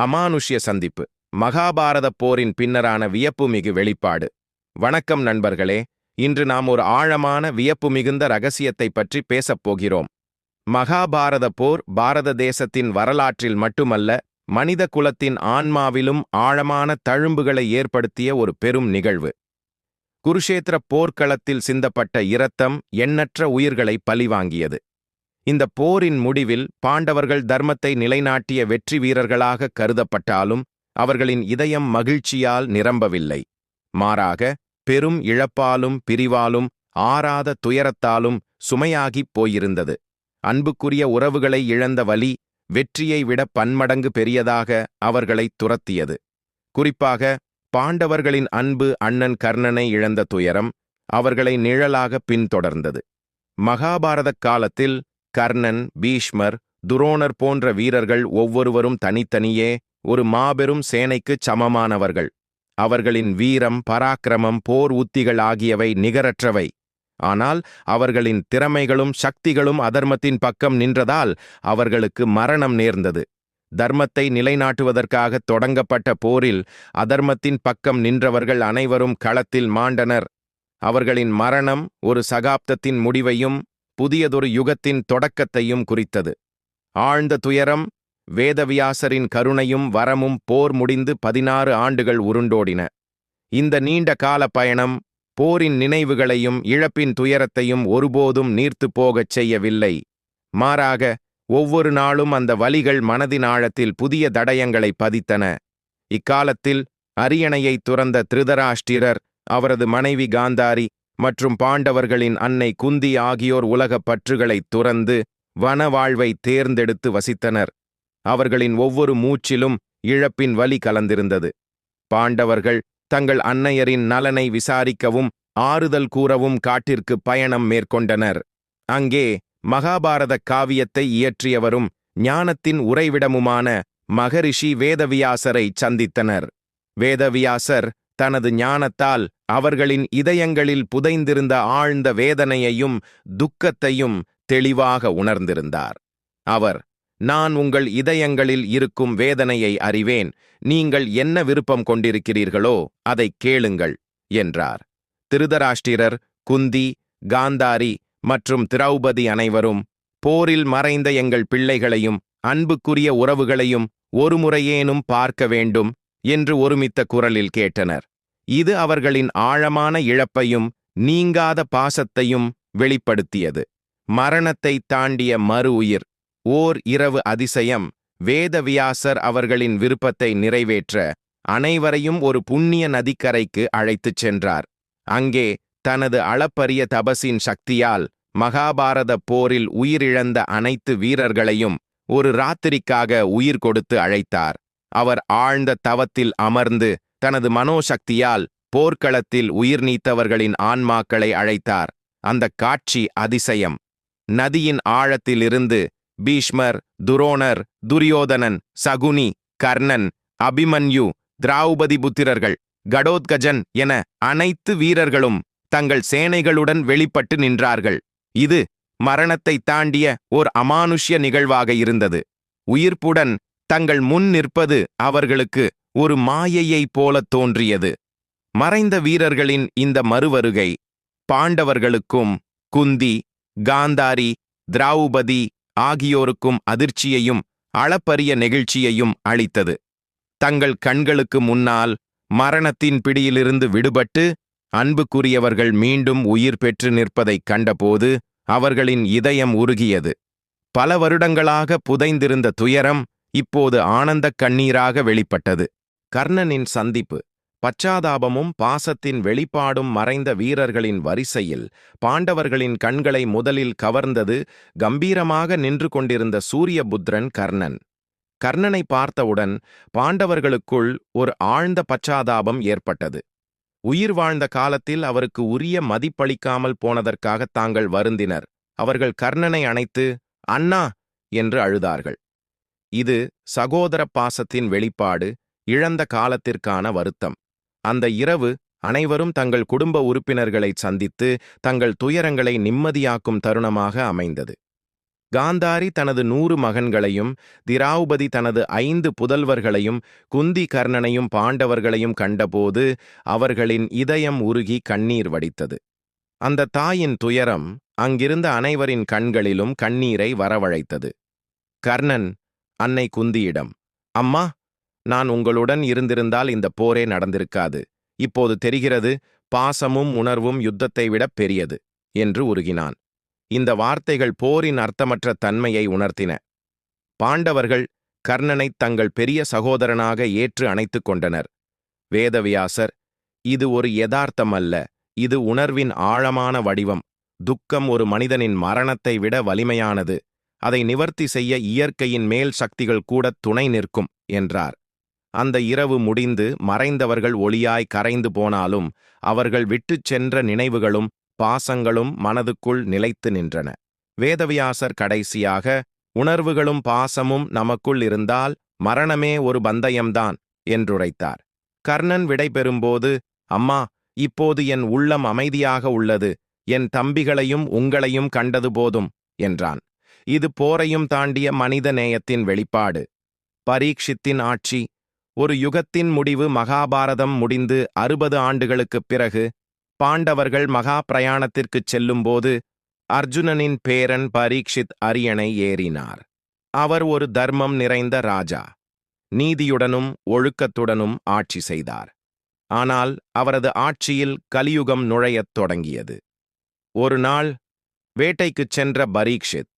அமானுஷ்ய சந்திப்பு. மகாபாரதப் போரின் பின்னரான வியப்புமிகு வெளிப்பாடு. வணக்கம் நண்பர்களே இன்று நாம் ஒரு ஆழமான வியப்பு மிகுந்த ரகசியத்தைப் பற்றி பேசப் போகிறோம். மகாபாரத போர் பாரத தேசத்தின் வரலாற்றில் மட்டுமல்ல மனித குலத்தின் ஆன்மாவிலும் ஆழமான தழும்புகளை ஏற்படுத்திய ஒரு பெரும் நிகழ்வு. குருஷேத்திர போர்க்களத்தில் சிந்தப்பட்ட இரத்தம் எண்ணற்ற உயிர்களை பலிவாங்கியது இந்த போரின் முடிவில் பாண்டவர்கள் தர்மத்தை நிலைநாட்டிய வெற்றி வீரர்களாக கருதப்பட்டாலும் அவர்களின் இதயம் மகிழ்ச்சியால் நிரம்பவில்லை. மாறாக பெரும் இழப்பாலும் பிரிவாலும் ஆறாத துயரத்தாலும் சுமையாகிப் போயிருந்தது. அன்புக்குரிய உறவுகளை இழந்த வலி வெற்றியை விட பன்மடங்கு பெரியதாக அவர்களை துரத்தியது. குறிப்பாக பாண்டவர்களின் அன்பு அண்ணன் கர்ணனை இழந்த துயரம் அவர்களை நிழலாக பின்தொடர்ந்தது. மகாபாரதக் காலத்தில் கர்ணன் பீஷ்மர் துரோணர் போன்ற வீரர்கள் ஒவ்வொருவரும் தனித்தனியே ஒரு மாபெரும் சேனைக்குச் சமமானவர்கள். அவர்களின் வீரம் பராக்கிரமம் போர் உத்திகள் ஆகியவை நிகரற்றவை. ஆனால் அவர்களின் திறமைகளும் சக்திகளும் அதர்மத்தின் பக்கம் நின்றதால் அவர்களுக்கு மரணம் நேர்ந்தது. தர்மத்தை நிலைநாட்டுவதற்காக தொடங்கப்பட்ட போரில் அதர்மத்தின் பக்கம் நின்றவர்கள் அனைவரும் களத்தில் மாண்டனர். அவர்களின் மரணம் ஒரு சகாப்தத்தின் முடிவையும் புதியதொரு யுகத்தின் தொடக்கத்தையும் குறித்தது. ஆழ்ந்த துயரம் வேதவியாசரின் கருணையும் வரமும் போர் முடிந்து பதினாறு ஆண்டுகள் உருண்டோடின. இந்த நீண்ட கால பயணம் போரின் நினைவுகளையும் இழப்பின் துயரத்தையும் ஒருபோதும் நீர்த்துப் போகச் செய்யவில்லை. மாறாக ஒவ்வொரு நாளும் அந்த வலிகள் மனதின் ஆழத்தில் புதிய தடயங்களை பதித்தன. இக்காலத்தில் அரியணையை துறந்த திருதராஷ்டிரர் அவரது மனைவி காந்தாரி மற்றும் பாண்டவர்களின் அன்னை குந்தி ஆகியோர் உலகப் பற்றுகளைத் துறந்து வன வாழ்வை தேர்ந்தெடுத்து வசித்தனர். அவர்களின் ஒவ்வொரு மூச்சிலும் இழப்பின் வலி கலந்திருந்தது. பாண்டவர்கள் தங்கள் அன்னையரின் நலனை விசாரிக்கவும் ஆறுதல் கூறவும் காட்டிற்கு பயணம் மேற்கொண்டனர். அங்கே மகாபாரத காவியத்தை இயற்றியவரும் ஞானத்தின் உறைவிடமுமான மகரிஷி வேதவியாசரை சந்தித்தனர். வேதவியாசர் தனது ஞானத்தால் அவர்களின் இதயங்களில் புதைந்திருந்த ஆழ்ந்த வேதனையையும் துக்கத்தையும் தெளிவாக உணர்ந்திருந்தார். அவர் நான் உங்கள் இதயங்களில் இருக்கும் வேதனையை அறிவேன். நீங்கள் என்ன விருப்பம் கொண்டிருக்கிறீர்களோ அதைக் கேளுங்கள் என்றார். திருதராஷ்டிரர் குந்தி காந்தாரி மற்றும் திரௌபதி அனைவரும் போரில் மறைந்த எங்கள் பிள்ளைகளையும் அன்புக்குரிய உறவுகளையும் ஒருமுறையேனும் பார்க்க வேண்டும் என்று ஒருமித்த குரலில் கேட்டனர். இது அவர்களின் ஆழமான இழப்பையும் நீங்காத பாசத்தையும் வெளிப்படுத்தியது. மரணத்தை தாண்டிய மறு உயிர் ஓர் இரவு அதிசயம் வேதவியாசர் அவர்களின் விருப்பத்தை நிறைவேற்ற அனைவரையும் ஒரு புண்ணிய நதிக்கரைக்கு அழைத்துச் சென்றார். அங்கே தனது அளப்பரிய தபசின் சக்தியால் மகாபாரத போரில் உயிரிழந்த அனைத்து வீரர்களையும் ஒரு ராத்திரிக்காக உயிர் கொடுத்து அழைத்தார். அவர் ஆழ்ந்த தவத்தில் அமர்ந்து தனது மனோசக்தியால் போர்க்களத்தில் உயிர் நீத்தவர்களின் ஆன்மாக்களை அழைத்தார். அந்த காட்சி அதிசயம். நதியின் ஆழத்திலிருந்து பீஷ்மர் துரோணர் துரியோதனன் சகுனி கர்ணன் அபிமன்யு திராவுபதி புத்திரர்கள் கடோத்கஜன் என அனைத்து வீரர்களும் தங்கள் சேனைகளுடன் வெளிப்பட்டு நின்றார்கள். இது மரணத்தை தாண்டிய ஓர் அமானுஷ்ய நிகழ்வாக இருந்தது. உயிர்ப்புடன் தங்கள் முன் நிற்பது அவர்களுக்கு ஒரு மாயையைப் போலத் தோன்றியது. மறைந்த வீரர்களின் இந்த மறுவருகை பாண்டவர்களுக்கும் குந்தி காந்தாரி திராவுபதி ஆகியோருக்கும் அதிர்ச்சியையும் அளப்பரிய நெகிழ்ச்சியையும் அளித்தது. தங்கள் கண்களுக்கு முன்னால் மரணத்தின் பிடியிலிருந்து விடுபட்டு அன்புக்குரியவர்கள் மீண்டும் உயிர் பெற்று நிற்பதைக் கண்டபோது அவர்களின் இதயம் உருகியது. பல வருடங்களாக புதைந்திருந்த துயரம் இப்போது ஆனந்தக் கண்ணீராக வெளிப்பட்டது. கர்ணனின் சந்திப்பு. பச்சாதாபமும் பாசத்தின் வெளிப்பாடும் மறைந்த வீரர்களின் வரிசையில் பாண்டவர்களின் கண்களை முதலில் கவர்ந்தது கம்பீரமாக நின்று கொண்டிருந்த சூரியபுத்திரன் கர்ணன். கர்ணனை பார்த்தவுடன் பாண்டவர்களுக்குள் ஒரு ஆழ்ந்த பச்சாதாபம் ஏற்பட்டது. உயிர் வாழ்ந்த காலத்தில் அவருக்கு உரிய மதிப்பளிக்காமல் போனதற்காக தாங்கள் வருந்தினர். அவர்கள் கர்ணனை அணைத்து அண்ணா! என்று அழுதார்கள். இது சகோதர பாசத்தின் வெளிப்பாடு இழந்த காலத்திற்கான வருத்தம். அந்த இரவு அனைவரும் தங்கள் குடும்ப உறுப்பினர்களைச் சந்தித்து தங்கள் துயரங்களை நிம்மதியாக்கும் தருணமாக அமைந்தது. காந்தாரி தனது நூறு மகன்களையும் திராவுபதி தனது ஐந்து புதல்வர்களையும் குந்தி கர்ணனையும் பாண்டவர்களையும் கண்டபோது அவர்களின் இதயம் உருகி கண்ணீர் வடித்தது. அந்த தாயின் துயரம் அங்கிருந்த அனைவரின் கண்களிலும் கண்ணீரை வரவழைத்தது. கர்ணன் அன்னை குந்தியிடம் அம்மா நான் உங்களுடன் இருந்திருந்தால் இந்த போரே நடந்திருக்காது. இப்போது தெரிகிறது பாசமும் உணர்வும் யுத்தத்தை விட பெரியது என்று உருகினான். இந்த வார்த்தைகள் போரின் அர்த்தமற்ற தன்மையை உணர்த்தின. பாண்டவர்கள் கர்ணனைத் தங்கள் பெரிய சகோதரனாக ஏற்று அணைத்துக் கொண்டனர். வேதவியாசர் இது ஒரு யதார்த்தம் அல்ல. இது உணர்வின் ஆழமான வடிவம். துக்கம் ஒரு மனிதனின் மரணத்தை விட வலிமையானது. அதை நிவர்த்தி செய்ய இயற்கையின் மேல் சக்திகள் கூட துணை நிற்கும் என்றார். அந்த இரவு முடிந்து மறைந்தவர்கள் ஒளியாய் கரைந்து போனாலும் அவர்கள் விட்டுச் சென்ற நினைவுகளும் பாசங்களும் மனதுக்குள் நிலைத்து நின்றன. வேதவியாசர் கடைசியாக உணர்வுகளும் பாசமும் நமக்குள் இருந்தால் மரணமே ஒரு பந்தயம்தான் என்றுரைத்தார். கர்ணன் விடைபெறும்போது அம்மா இப்போது என் உள்ளம் அமைதியாக உள்ளது என் தம்பிகளையும் உங்களையும் கண்டது போதும் என்றான். இது போரையும் தாண்டிய மனித நேயத்தின் வெளிப்பாடு. பரீட்சித்தின் ஆட்சி. ஒரு யுகத்தின் முடிவு மகாபாரதம் முடிந்து அறுபது ஆண்டுகளுக்குப் பிறகு பாண்டவர்கள் மகா பிரயாணத்திற்குச் செல்லும்போது அர்ஜுனனின் பேரன் பரீட்சித் அரியணை ஏறினார். அவர் ஒரு தர்மம் நிறைந்த ராஜா. நீதியுடனும் ஒழுக்கத்துடனும் ஆட்சி செய்தார். ஆனால் அவரது ஆட்சியில் கலியுகம் நுழையத் தொடங்கியது. ஒரு நாள் வேட்டைக்குச் சென்ற பரீட்சித்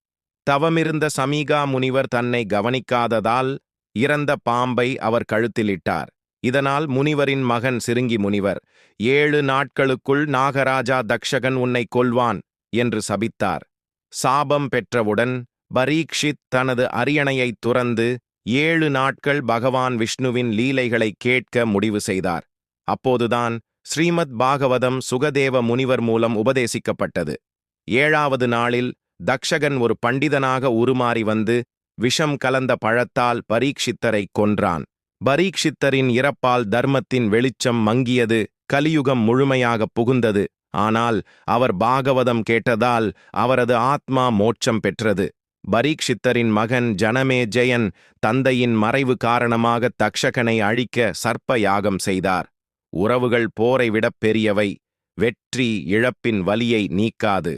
தவமிருந்த சமீகா முனிவர் தன்னை கவனிக்காததால் இறந்த பாம்பை அவர் கழுத்திலிட்டார். இதனால் முனிவரின் மகன் சிருங்கி முனிவர் ஏழு நாட்களுக்குள் நாகராஜா தக்ஷகன் உன்னை கொல்வான் என்று சபித்தார். சாபம் பெற்றவுடன் பரீக்ஷித் தனது அரியணையைத் துறந்து ஏழு நாட்கள் பகவான் விஷ்ணுவின் லீலைகளை கேட்க முடிவு செய்தார். அப்போதுதான் ஸ்ரீமத் பாகவதம் சுகதேவ முனிவர் மூலம் உபதேசிக்கப்பட்டது. ஏழாவது நாளில் தக்ஷகன் ஒரு பண்டிதனாக உருமாறி வந்து விஷம் கலந்த பழத்தால் பரீட்சித்தரை கொன்றான். பரீட்சித்தரின் இறப்பால் தர்மத்தின் வெளிச்சம் மங்கியது கலியுகம் முழுமையாக புகுந்தது. ஆனால் அவர் பாகவதம் கேட்டதால் அவரது ஆத்மா மோட்சம் பெற்றது. பரீட்சித்தரின் மகன் ஜனமே ஜெயன் தந்தையின் மறைவு காரணமாக தக்ஷகனை அழிக்க சர்ப்ப யாகம் செய்தார். உறவுகள் போரை விடப் பெரியவை வெற்றி இழப்பின் வலியை நீக்காது.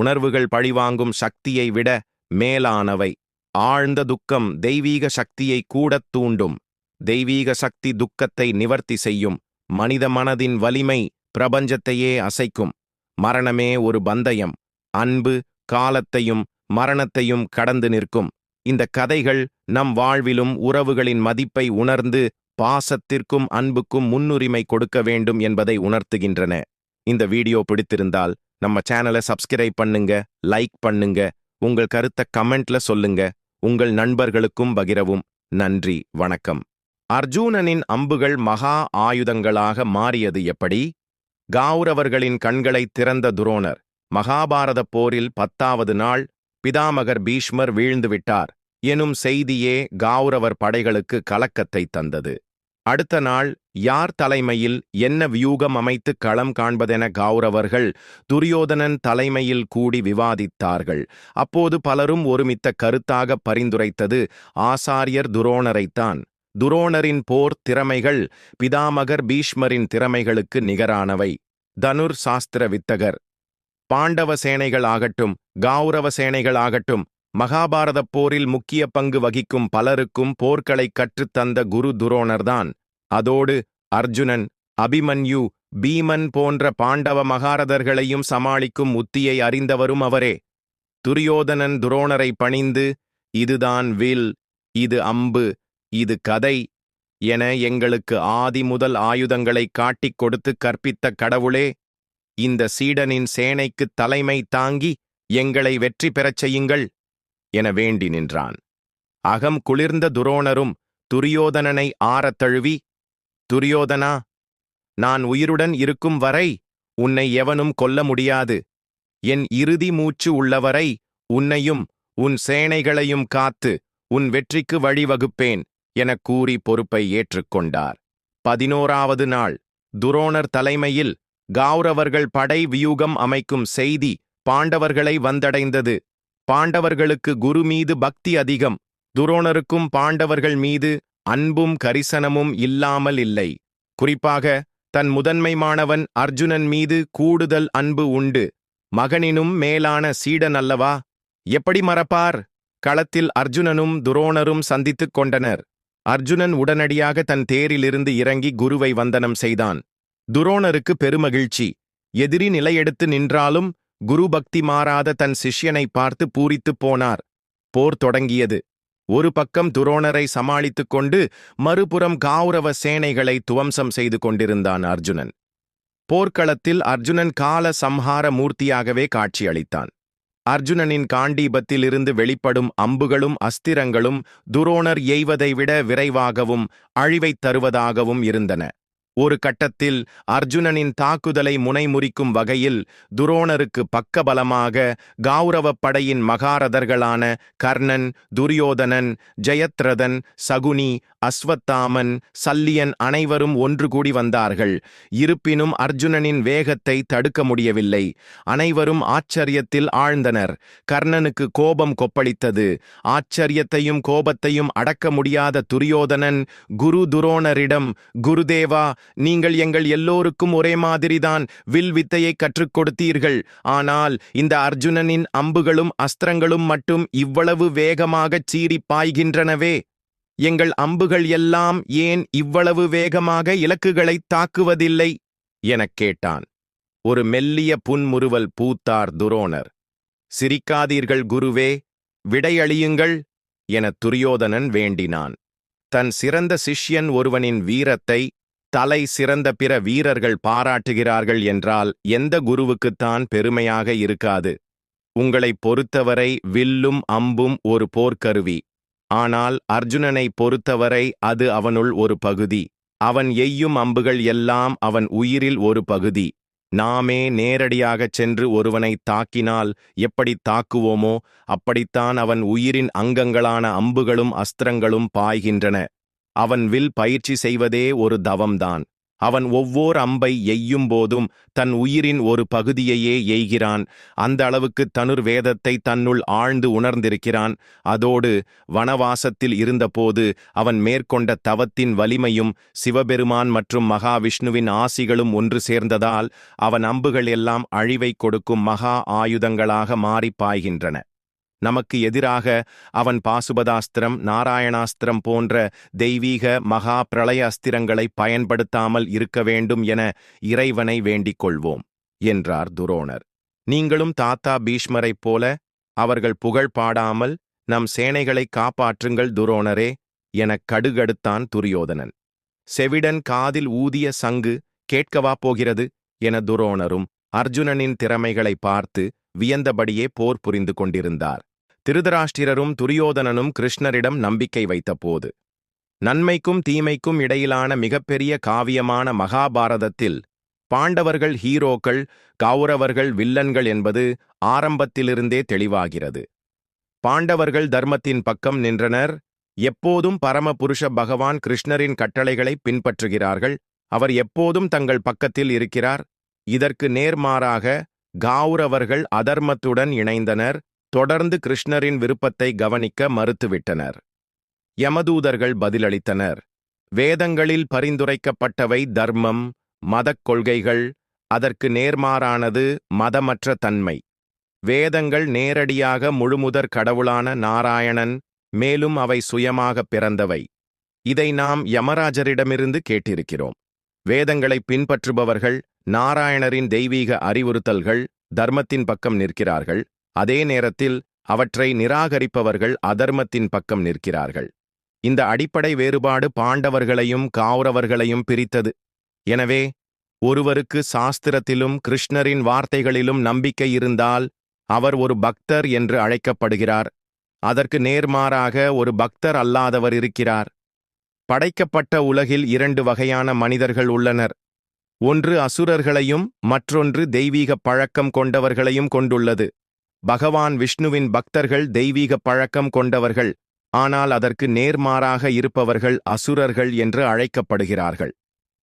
உணர்வுகள் பழிவாங்கும் சக்தியை விட மேலானவை. ஆழ்ந்த துக்கம் தெய்வீக சக்தியை கூடத் தூண்டும். தெய்வீக சக்தி துக்கத்தை நிவர்த்தி செய்யும். மனித மனதின் வலிமை பிரபஞ்சத்தையே அசைக்கும். மரணமே ஒரு பந்தயம். அன்பு காலத்தையும் மரணத்தையும் கடந்து நிற்கும். இந்த கதைகள் நம் வாழ்விலும் உறவுகளின் மதிப்பை உணர்ந்து பாசத்திற்கும் அன்புக்கும் முன்னுரிமை கொடுக்க வேண்டும் என்பதை உணர்த்துகின்றன. இந்த வீடியோ பிடித்திருந்தால் நம்ம சேனலை சப்ஸ்கிரைப் பண்ணுங்க லைக் பண்ணுங்க உங்கள் கருத்தை கமெண்ட்ல சொல்லுங்க. உங்கள் நண்பர்களுக்கும் பகிரவும் நன்றி வணக்கம். அர்ஜூனனின் அம்புகள் மகா ஆயுதங்களாக மாறியது எப்படி? கௌரவர்களின் கண்களைத் திறந்த துரோணர் மகாபாரதப் போரில் பத்தாவது நாள் பிதாமகர் பீஷ்மர் வீழ்ந்துவிட்டார் எனும் செய்தியே கௌரவர் படைகளுக்கு கலக்கத்தை தந்தது. அடுத்த நாள் யார் தலைமையில் என்ன வியூகம் அமைத்து களம் காண்பதென கௌரவர்கள் துரியோதனன் தலைமையில் கூடி விவாதித்தார்கள். அப்போது பலரும் ஒருமித்த கருத்தாக பரிந்துரைத்தது ஆசாரியர் துரோணரைத்தான். துரோணரின் போர் திறமைகள் பிதாமகர் பீஷ்மரின் திறமைகளுக்கு நிகரானவை. தனுர் சாஸ்திர வித்தகர். பாண்டவ சேனைகள் ஆகட்டும் கௌரவ சேனைகள் ஆகட்டும் மகாபாரதப் போரில் முக்கிய பங்கு வகிக்கும் பலருக்கும் போர்களைக் கற்றுத்தந்த குரு துரோணர்தான். அதோடு அர்ஜுனன் அபிமன்யு பீமன் போன்ற பாண்டவ மகாரதர்களையும் சமாளிக்கும் உத்தியை அறிந்தவரும் அவரே. துரியோதனன் துரோணரை பணிந்து இதுதான் வில் இது அம்பு இது கதை என எங்களுக்கு ஆதி முதல் ஆயுதங்களைக் காட்டிக் கொடுத்து கற்பித்த கடவுளே இந்த சீடனின் சேனைக்குத் தலைமை தாங்கி எங்களை வெற்றி பெறச் செய்யுங்கள். என வேண்டி நின்றான். அகம் குளிர்ந்த துரோணரும் துரியோதனனை ஆறத் தழுவி துரியோதனா நான் உயிருடன் இருக்கும் வரை உன்னை எவனும் கொல்ல முடியாது. என் இறுதி மூச்சு உள்ளவரை உன்னையும் உன் சேனைகளையும் காத்து உன் வெற்றிக்கு வழிவகுப்பேன் எனக் கூறி பொறுப்பை ஏற்றுக்கொண்டார் பதினோராவது நாள் துரோணர் தலைமையில் கௌரவர்கள் படை வியூகம் அமைக்கும் செய்தி பாண்டவர்களை வந்தடைந்தது. பாண்டவர்களுக்கு குரு மீது பக்தி அதிகம். துரோணருக்கும் பாண்டவர்கள் மீது அன்பும் கரிசனமும் இல்லாமல் இல்லை. குறிப்பாக தன் முதன்மை மாணவன் அர்ஜுனன் மீது கூடுதல் அன்பு உண்டு. மகனினும் மேலான சீடன் அல்லவா? எப்படி மறப்பார்? களத்தில் அர்ஜுனனும் துரோணரும் சந்தித்துக் கொண்டனர். அர்ஜுனன் உடனடியாக தன் தேரிலிருந்து இறங்கி குருவை வந்தனம் செய்தான். துரோணருக்கு பெருமகிழ்ச்சி. எதிரி நிலையெடுத்து நின்றாலும் குரு பக்தி மாறாத தன் சிஷ்யனை பார்த்து பூரித்துப் போனார். போர் தொடங்கியது. ஒரு பக்கம் துரோணரை சமாளித்துக் கொண்டு மறுபுறம் காவுரவ சேனைகளை துவம்சம் செய்து கொண்டிருந்தான் அர்ஜுனன். போர்க்களத்தில் அர்ஜுனன் கால சம்ஹார மூர்த்தியாகவே காட்சியளித்தான். அர்ஜுனனின் காண்டீபத்திலிருந்து வெளிப்படும் அம்புகளும் அஸ்திரங்களும் துரோணர் எய்வதை விட விரைவாகவும் அழிவைத் தருவதாகவும் இருந்தன. ஒரு கட்டத்தில் அர்ஜுனனின் தாக்குதலை முனைமுறிக்கும் வகையில் துரோணருக்கு பக்கபலமாக கௌரவப் படையின் மகாரதர்களான கர்ணன் துரியோதனன் ஜெயத்ரதன் சகுனி அஸ்வத்தாமன் சல்லியன் அனைவரும் ஒன்று கூடி வந்தார்கள். இருப்பினும் அர்ஜுனனின் வேகத்தை தடுக்க முடியவில்லை. அனைவரும் ஆச்சரியத்தில் ஆழ்ந்தனர். கர்ணனுக்கு கோபம் கொப்பளித்தது. ஆச்சரியத்தையும் கோபத்தையும் அடக்க முடியாத துரியோதனன் குரு துரோணரிடம் குருதேவா நீங்கள் எங்கள் எல்லோருக்கும் ஒரே மாதிரிதான் வில் வித்தையை கற்றுக் கொடுத்தீர்கள். ஆனால் இந்த அர்ஜுனனின் அம்புகளும் அஸ்திரங்களும் மட்டும் இவ்வளவு வேகமாகச் சீறி பாய்கின்றனவே. எங்கள் அம்புகள் எல்லாம் ஏன் இவ்வளவு வேகமாக இலக்குகளைத் தாக்குவதில்லை? எனக் கேட்டான். ஒரு மெல்லிய புன்முறுவல் பூத்தார் துரோணர். சிரிக்காதீர்கள் குருவே விடையளியுங்கள் என துரியோதனன் வேண்டினான். தன் சிறந்த சிஷ்யன் ஒருவனின் வீரத்தை தலை சிறந்த பிற வீரர்கள் பாராட்டுகிறார்கள் என்றால் எந்த குருவுக்குத்தான் பெருமையாக இருக்காது. உங்களைப் பொறுத்தவரை வில்லும் அம்பும் ஒரு போர்க்கருவி. ஆனால் அர்ஜுனனை பொறுத்தவரை அது அவனுள் ஒரு பகுதி. அவன் எய்யும் அம்புகள் எல்லாம் அவன் உயிரில் ஒரு பகுதி. நாமே நேரடியாகச் சென்று ஒருவனை தாக்கினால் எப்படி தாக்குவோமோ அப்படித்தான் அவன் உயிரின் அங்கங்களான அம்புகளும் அஸ்திரங்களும் பாய்கின்றன. அவன் வில் பயிற்சி செய்வதே ஒரு தவம்தான். அவன் ஒவ்வோர் அம்பை எய்யும் போதும் தன் உயிரின் ஒரு பகுதியையே எய்கிறான். அந்த அளவுக்கு தனுர் வேதத்தை தன்னுள் ஆழ்ந்து உணர்ந்திருக்கிறான். அதோடு வனவாசத்தில் இருந்தபோது அவன் மேற்கொண்ட தவத்தின் வலிமையும் சிவபெருமான் மற்றும் மகாவிஷ்ணுவின் ஆசிகளும் ஒன்று சேர்ந்ததால் அவன் அம்புகள் எல்லாம் அழிவை கொடுக்கும் மகா ஆயுதங்களாக மாறிப் பாய்கின்றன. நமக்கு எதிராக அவன் பாசுபதாஸ்திரம் நாராயணாஸ்திரம் போன்ற தெய்வீக மகா பிரளய அஸ்திரங்களை பயன்படுத்தாமல் இருக்க வேண்டும் என இறைவனை வேண்டிக் கொள்வோம் என்றார் துரோணர். நீங்களும் தாத்தா பீஷ்மரைப் போல அவர்கள் புகழ் பாடாமல் நம் சேனைகளை காப்பாற்றுங்கள் துரோணரே எனக் கடுகடுத்தான் துரியோதனன். செவிடன் காதில் ஊதிய சங்கு கேட்கவா போகிறது? என துரோணரும் அர்ஜுனனின் திறமைகளை பார்த்து வியந்தபடியே போர் புரிந்து கொண்டிருந்தார். திருதராஷ்டிரரும் துரியோதனனும் கிருஷ்ணரிடம் நம்பிக்கை வைத்தபோது நன்மைக்கும் தீமைக்கும் இடையிலான மிகப்பெரிய காவியமான மகாபாரதத்தில் பாண்டவர்கள் ஹீரோக்கள் கௌரவர்கள் வில்லன்கள் என்பது ஆரம்பத்திலிருந்தே தெளிவாகிறது. பாண்டவர்கள் தர்மத்தின் பக்கம் நின்றனர். எப்போதும் பரமபுருஷ பகவான் கிருஷ்ணரின் கட்டளைகளை பின்பற்றுகிறார்கள். அவர் எப்போதும் தங்கள் பக்கத்தில் இருக்கிறார். இதற்கு நேர்மாறாக காவுரவர்கள் அதர்மத்துடன் இணைந்தனர் தொடர்ந்து கிருஷ்ணரின் விருப்பத்தை கவனிக்க மறுத்துவிட்டனர். யமதூதர்கள் பதிலளித்தனர் வேதங்களில் பரிந்துரைக்கப்பட்டவை தர்மம் மதக் கொள்கைகள் அதற்கு நேர்மாறானது மதமற்ற தன்மை. வேதங்கள் நேரடியாக முழுமுதற் கடவுளான நாராயணன் மேலும் அவை சுயமாக பிறந்தவை. இதை நாம் யமராஜரிடமிருந்து கேட்டிருக்கிறோம். வேதங்களை பின்பற்றுபவர்கள் நாராயணரின் தெய்வீக அறிவுறுத்தல்கள் தர்மத்தின் பக்கம் நிற்கிறார்கள். அதே நேரத்தில் அவற்றை நிராகரிப்பவர்கள் அதர்மத்தின் பக்கம் நிற்கிறார்கள். இந்த அடிப்படை வேறுபாடு பாண்டவர்களையும் கௌரவர்களையும் பிரித்தது. எனவே ஒருவருக்கு சாஸ்திரத்திலும் கிருஷ்ணரின் வார்த்தைகளிலும் நம்பிக்கை இருந்தால் அவர் ஒரு பக்தர் என்று அழைக்கப்படுகிறார். அதற்கு நேர்மாறாக ஒரு பக்தர் அல்லாதவர் இருக்கிறார். படைக்கப்பட்ட உலகில் இரண்டு வகையான மனிதர்கள் உள்ளனர். ஒன்று அசுரர்களையும் மற்றொன்று தெய்வீக பழக்கம் கொண்டவர்களையும் கொண்டுள்ளது. பகவான் விஷ்ணுவின் பக்தர்கள் தெய்வீக பழக்கம் கொண்டவர்கள் ஆனால் அதற்கு நேர்மாறாக இருப்பவர்கள் அசுரர்கள் என்று அழைக்கப்படுகிறார்கள்.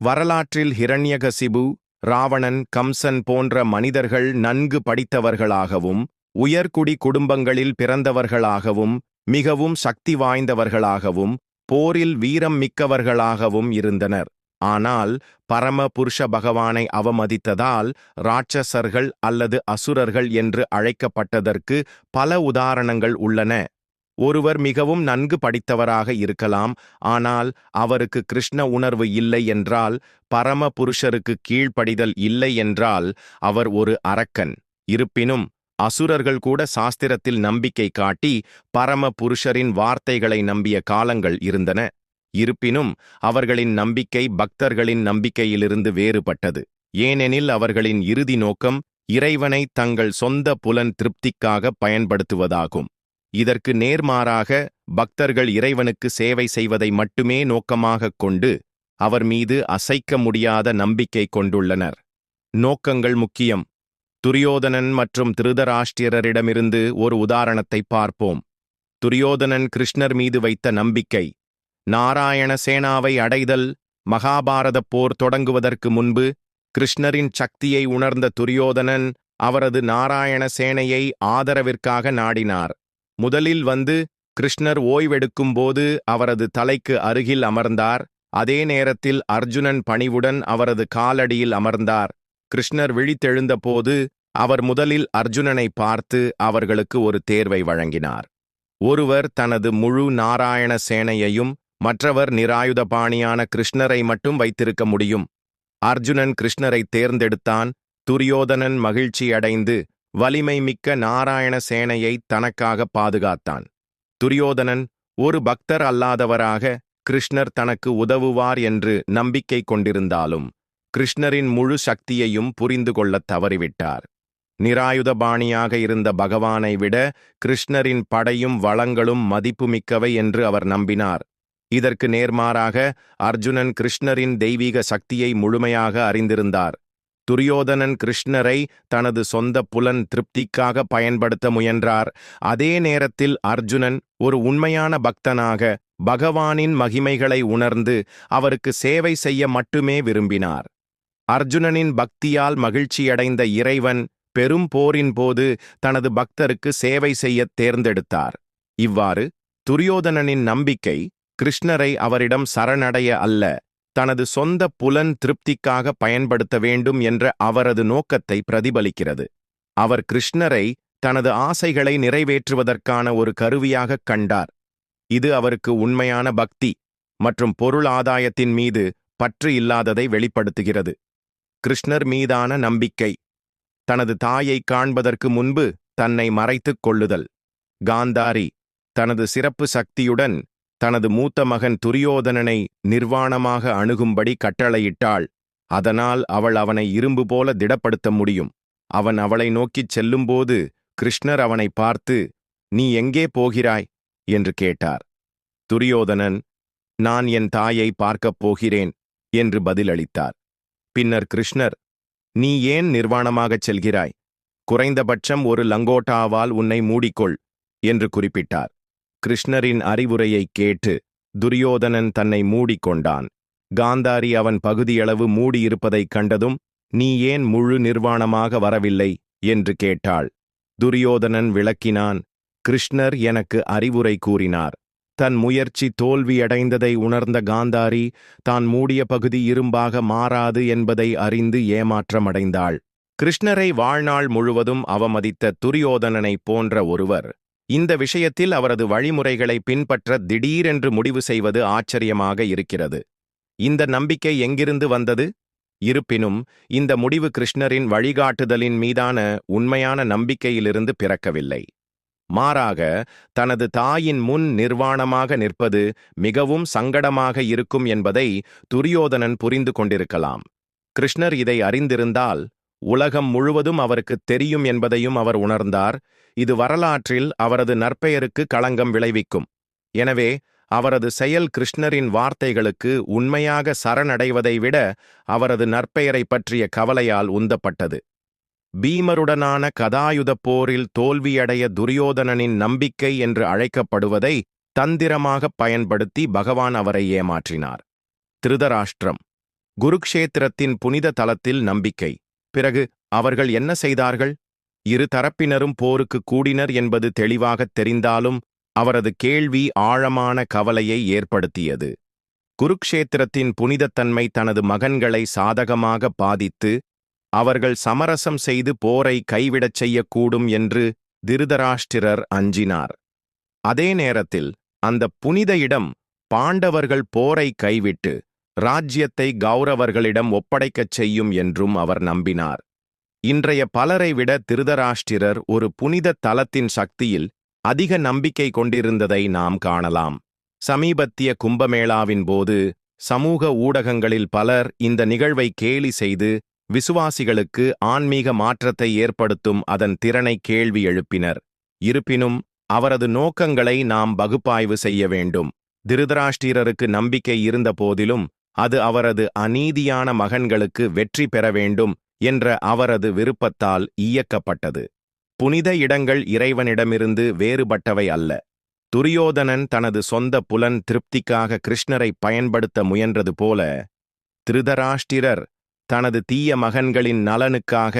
வரலாற்றில் ஹிரண்யகசிபு ராவணன் கம்சன் போன்ற மனிதர்கள் நன்கு படித்தவர்களாகவும் உயர்குடி குடும்பங்களில் பிறந்தவர்களாகவும் மிகவும் சக்தி வாய்ந்தவர்களாகவும் போரில் வீரம் மிக்கவர்களாகவும் இருந்தனர். ஆனால் பரம புருஷ பகவானை அவமதித்ததால் ராட்சசர்கள் அல்லது அசுரர்கள் என்று அழைக்கப்பட்டதற்கு பல உதாரணங்கள் உள்ளன. ஒருவர் மிகவும் நன்கு படித்தவராக இருக்கலாம் ஆனால் அவருக்கு கிருஷ்ண உணர்வு இல்லை என்றால் பரம புருஷருக்கு கீழ்ப்படிதல் இல்லை என்றால் அவர் ஒரு அரக்கன். இருப்பினும் அசுரர்கள் கூட சாஸ்திரத்தில் நம்பிக்கை காட்டி பரம புருஷரின் வார்த்தைகளை நம்பிய காலங்கள் இருந்தன. இருப்பினும் அவர்களின் நம்பிக்கை பக்தர்களின் நம்பிக்கையிலிருந்து வேறுபட்டது. ஏனெனில் அவர்களின் இறுதி நோக்கம் இறைவனை தங்கள் சொந்த புலன் திருப்திக்காக பயன்படுத்துவதாகும். இதற்கு நேர்மாறாக பக்தர்கள் இறைவனுக்கு சேவை செய்வதை மட்டுமே நோக்கமாகக் கொண்டு அவர் மீது அசைக்க முடியாத நம்பிக்கை கொண்டுள்ளனர். நோக்கங்கள் முக்கியம். துரியோதனன் மற்றும் திருதராஷ்டிரரிடமிருந்து ஒரு உதாரணத்தை பார்ப்போம். துரியோதனன் கிருஷ்ணர் மீது வைத்த நம்பிக்கை நாராயண சேனாவை அடைதல் மகாபாரதப் போர் தொடங்குவதற்கு முன்பு கிருஷ்ணரின் சக்தியை உணர்ந்த துரியோதனன் அவரது நாராயண சேனையை ஆதரவிற்காக நாடினார். முதலில் வந்து கிருஷ்ணர் ஓய்வெடுக்கும்போது அவரது தலைக்கு அருகில் அமர்ந்தார். அதே நேரத்தில் அர்ஜுனன் பணிவுடன் அவரது காலடியில் அமர்ந்தார். கிருஷ்ணர் விழித்தெழுந்தபோது அவர் முதலில் அர்ஜுனனை பார்த்து அவர்களுக்கு ஒரு தேர்வை வழங்கினார். ஒருவர் தனது முழு நாராயண சேனையையும் மற்றவர் நிராயுதபாணியான கிருஷ்ணரை மட்டும் வைத்திருக்க முடியும். அர்ஜுனன் கிருஷ்ணரை தேர்ந்தெடுத்தான். துரியோதனன் மகிழ்ச்சியடைந்து வலிமை மிக்க நாராயண சேனையை தனக்காக பாதுகாத்தான். துரியோதனன் ஒரு பக்தர் அல்லாதவராக கிருஷ்ணர் தனக்கு உதவுவார் என்று நம்பிக்கை கொண்டிருந்தாலும் கிருஷ்ணரின் முழு சக்தியையும் புரிந்து கொள்ளத் தவறிவிட்டார். நிராயுதபாணியாக இருந்த பகவானை விட கிருஷ்ணரின் படையும் வளங்களும் மதிப்புமிக்கவை என்று அவர் நம்பினார். இதற்கு நேர்மாறாக அர்ஜுனன் கிருஷ்ணரின் தெய்வீக சக்தியை முழுமையாக அறிந்திருந்தார். துரியோதனன் கிருஷ்ணரை தனது சொந்த புலன் திருப்திக்காக பயன்படுத்த முயன்றார். அதே நேரத்தில் அர்ஜுனன் ஒரு உண்மையான பக்தனாக பகவானின் மகிமைகளை உணர்ந்து அவருக்கு சேவை செய்ய மட்டுமே விரும்பினார். அர்ஜுனனின் பக்தியால் மகிழ்ச்சியடைந்த இறைவன் பெரும் போரின் போது தனது பக்தருக்கு சேவை செய்யத் தேர்ந்தெடுத்தார். இவ்வாறு துரியோதனனின் நம்பிக்கை கிருஷ்ணரை அவரிடம் சரணடைய அல்ல. தனது சொந்த புலன் திருப்திக்காக பயன்படுத்த வேண்டும் என்ற அவரது நோக்கத்தை பிரதிபலிக்கிறது. அவர் கிருஷ்ணரை தனது ஆசைகளை நிறைவேற்றுவதற்கான ஒரு கருவியாகக் கண்டார். இது அவருக்கு உண்மையான பக்தி மற்றும் பொருள் ஆதாயத்தின் மீது பற்று இல்லாததை வெளிப்படுத்துகிறது. கிருஷ்ணர் மீதான நம்பிக்கை தனது தாயை காண்பதற்கு முன்பு தன்னை மறைத்துக் கொள்ளுதல். காந்தாரி தனது சிறப்பு சக்தியுடன் தனது மூத்த மகன் துரியோதனனை நிர்வாணமாக அணுகும்படி கட்டளையிட்டாள். அதனால் அவள் அவனை இரும்பு போல திடப்படுத்த முடியும். அவன் அவளை நோக்கிச் செல்லும்போது கிருஷ்ணர் அவனை பார்த்து நீ எங்கே போகிறாய்? என்று கேட்டார். துரியோதனன் நான் என் தாயை பார்க்கப் போகிறேன் என்று பதிலளித்தார். பின்னர் கிருஷ்ணர் நீ ஏன் நிர்வாணமாகச் செல்கிறாய்? குறைந்தபட்சம் ஒரு லங்கோட்டாவால் உன்னை மூடிக்கொள் என்று குறிப்பிட்டார். கிருஷ்ணரின் அறிவுரையைக் கேட்டு துரியோதனன் தன்னை மூடிக்கொண்டான். காந்தாரி அவன் பகுதியளவு மூடியிருப்பதைக் கண்டதும் நீ ஏன் முழு நிர்வாணமாக வரவில்லை? என்று கேட்டாள். துரியோதனன் விளக்கினான் கிருஷ்ணர் எனக்கு அறிவுரை கூறினார். தன் முயற்சி தோல்வியடைந்ததை உணர்ந்த காந்தாரி தான் மூடிய பகுதி இரும்பாக மாறாது என்பதை அறிந்து ஏமாற்றமடைந்தாள். கிருஷ்ணரை வாழ்நாள் முழுவதும் அவமதித்த துரியோதனனைப் போன்ற ஒருவர் இந்த விஷயத்தில் அவரது வழிமுறைகளை பின்பற்ற திடீரென்று முடிவு செய்வது ஆச்சரியமாக இருக்கிறது. இந்த நம்பிக்கை எங்கிருந்து வந்தது? இருப்பினும் இந்த முடிவு கிருஷ்ணரின் வழிகாட்டுதலின் மீதான உண்மையான நம்பிக்கையிலிருந்து பிறக்கவில்லை. மாறாக தனது தாயின் முன் நிர்வாணமாக நிற்பது மிகவும் சங்கடமாக இருக்கும் என்பதை துரியோதனன் புரிந்து கொண்டிருக்கலாம். கிருஷ்ணர் இதை அறிந்திருந்தால் உலகம் முழுவதும் அவருக்கு தெரியும் என்பதையும் அவர் உணர்ந்தார். இது வரலாற்றில் அவரது நற்பெயருக்கு களங்கம் விளைவிக்கும். எனவே அவரது செயல் கிருஷ்ணரின் வார்த்தைகளுக்கு உண்மையாக சரணடைவதை விட அவரது நற்பெயரை பற்றிய கவலையால் உந்தப்பட்டது. பீமருடனான கதாயுதப் போரில் தோல்வியடைய துரியோதனனின் நம்பிக்கை என்று அழைக்கப்படுவதை தந்திரமாகப் பயன்படுத்தி பகவான் அவரை ஏமாற்றினார். திருதராஷ்டிரம். குருக்ஷேத்திரத்தின் புனித தலத்தில் நம்பிக்கை. பிறகு அவர்கள் என்ன செய்தார்கள்? இரு தரப்பினரும் போருக்கு கூடினர் என்பது தெளிவாகத் தெரிந்தாலும் அவரது கேள்வி ஆழமான கவலையை ஏற்படுத்தியது. குருக்ஷேத்திரத்தின் புனிதத்தன்மை தனது மகன்களை சாதகமாக பாதித்து அவர்கள் சமரசம் செய்து போரை கைவிடச் செய்யக்கூடும் என்று திருதராஷ்டிரர் அஞ்சினார். அதே நேரத்தில் அந்த புனித இடம் பாண்டவர்கள் போரை கைவிட்டு ராஜ்யத்தை கௌரவர்களிடம் ஒப்படைக்கச் செய்யும் என்றும் அவர் நம்பினார். இன்றைய பலரை விட திருதராஷ்டிரர் ஒரு புனித தலத்தின் சக்தியில் அதிக நம்பிக்கை கொண்டிருந்ததை நாம் காணலாம். சமீபத்திய கும்பமேளாவின் போது சமூக ஊடகங்களில் பலர் இந்த நிகழ்வை கேலி செய்து விசுவாசிகளுக்கு ஆன்மீக மாற்றத்தை ஏற்படுத்தும் அதன் திறனை கேள்வி எழுப்பினர். இருப்பினும் அவரது நோக்கங்களை நாம் பகுப்பாய்வு செய்ய வேண்டும். திருதராஷ்டிரருக்கு நம்பிக்கை இருந்த போதிலும் அது அவரது அநீதியான மகன்களுக்கு வெற்றி பெற வேண்டும் என்ற அவரது விருப்பத்தால் இயக்கப்பட்டது. புனித இடங்கள் இறைவனிடமிருந்து வேறுபட்டவை அல்ல. துரியோதனன் தனது சொந்த புலன் திருப்திக்காக கிருஷ்ணரை பயன்படுத்த முயன்றது போல திருதராஷ்டிரர் தனது தீய மகன்களின் நலனுக்காக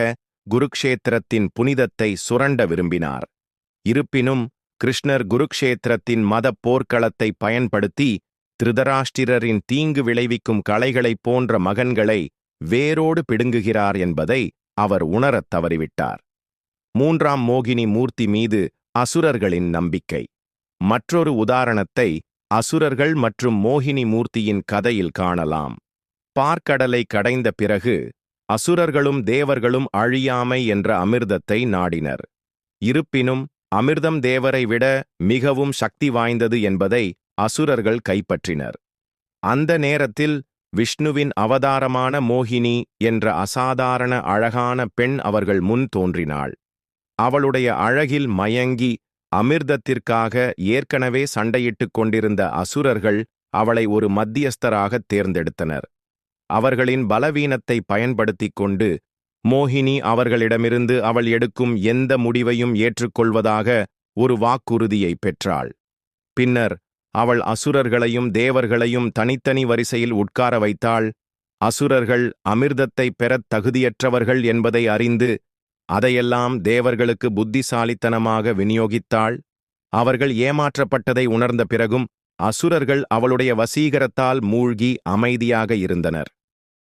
குருக்ஷேத்திரத்தின் புனிதத்தை சுரண்ட விரும்பினார். இருப்பினும் கிருஷ்ணர் குருக்ஷேத்திரத்தின் மதப் போர்க்களத்தை பயன்படுத்தி திருதராஷ்டிரரின் தீங்கு விளைவிக்கும் களைகளைப் போன்ற மகன்களை வேரோடு பிடுங்குகிறார் என்பதை அவர் உணரத் தவறிவிட்டார். மூன்றாம் மோகினி மூர்த்தி மீது அசுரர்களின் நம்பிக்கை. மற்றொரு உதாரணத்தை அசுரர்கள் மற்றும் மோகினி மூர்த்தியின் கதையில் காணலாம். பார்க்கடலை கடைந்த பிறகு அசுரர்களும் தேவர்களும் அழியாமை என்ற அமிர்தத்தை நாடினர். இருப்பினும் அமிர்தம் தேவரை விட மிகவும் சக்தி வாய்ந்தது என்பதை அசுரர்கள் கைப்பற்றினர். அந்த நேரத்தில் விஷ்ணுவின் அவதாரமான மோகினி என்ற அசாதாரண அழகான பெண் அவர்கள் முன் தோன்றினாள். அவளுடைய அழகில் மயங்கி அமிர்தத்திற்காக ஏற்கனவே சண்டையிட்டுக் கொண்டிருந்த அசுரர்கள் அவளை ஒரு மத்தியஸ்தராகத் தேர்ந்தெடுத்தனர். அவர்களின் பலவீனத்தை பயன்படுத்திக் கொண்டு மோகினி அவர்களிடமிருந்து அவள் எடுக்கும் எந்த முடிவையும் ஏற்றுக்கொள்வதாக ஒரு வாக்குறுதியை பெற்றாள். பின்னர் அவள் அசுரர்களையும் தேவர்களையும் தனித்தனி வரிசையில் உட்கார வைத்தாள். அசுரர்கள் அமிர்தத்தை பெறத் தகுதியற்றவர்கள் என்பதை அறிந்து அதையெல்லாம் தேவர்களுக்கு புத்திசாலித்தனமாக விநியோகித்தாள். அவர்கள் ஏமாற்றப்பட்டதை உணர்ந்த பிறகும் அசுரர்கள் அவளுடைய வசீகரத்தால் மூழ்கி அமைதியாக இருந்தனர்.